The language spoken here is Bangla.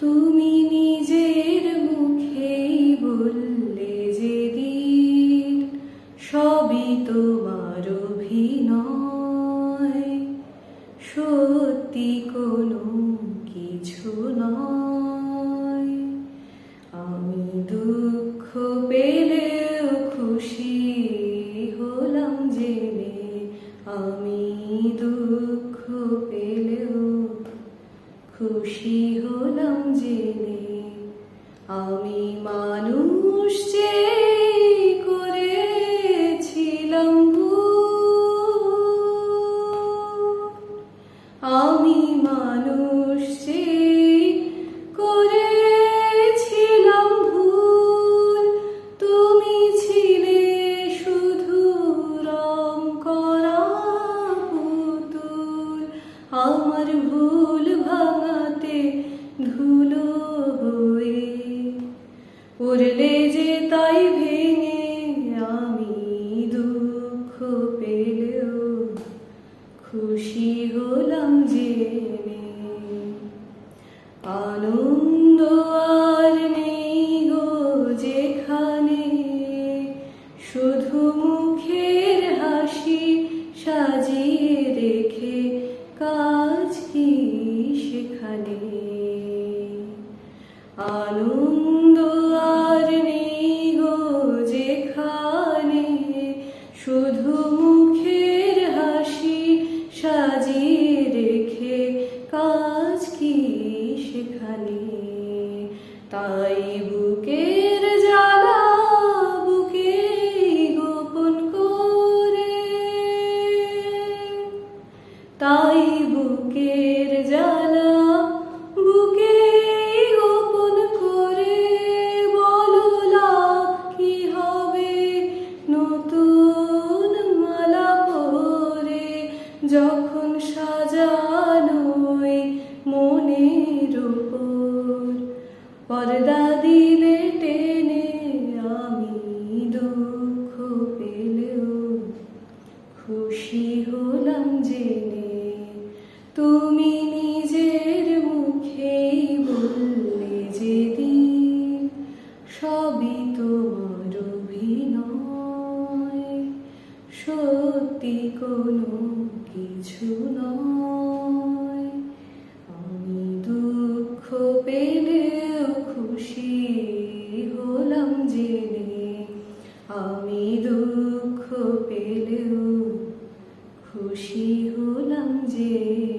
তুমি নিজের মুখেই বললে যেদিন সবই তোমার অভিনয়। সত্যি কোনো কিছু নয়। আমি দুঃখ পেলেও খুশি হলাম জেনে আমি খুশি হলাম জেনে আমি মানুষ যে করেছিলাম। আমি মানুষ যে আমার ভুল ভাঙাতে ধুলো হয়ে উড়লে যে তাই ভেঙে আনন্দ আর নেই গো যেখানে, শুধু মুখের হাসি সাজিয়ে রেখে কাজ কি সেখানে? তাই বুকের যখন সাজানোই মনের উপর, পর্দা দিলে টেনে আমি দুঃখ পেলেও খুশি হলাম জেনে। তুমি নিজের মুখেই বললে যেদিন সবই তোমার অভিনয়। সত্যি কোনো কিছু নয়। আমি দুঃখ পেলেও খুশি হলাম জেনে। আমি দুঃখ পেলেও খুশি হলাম জেনে।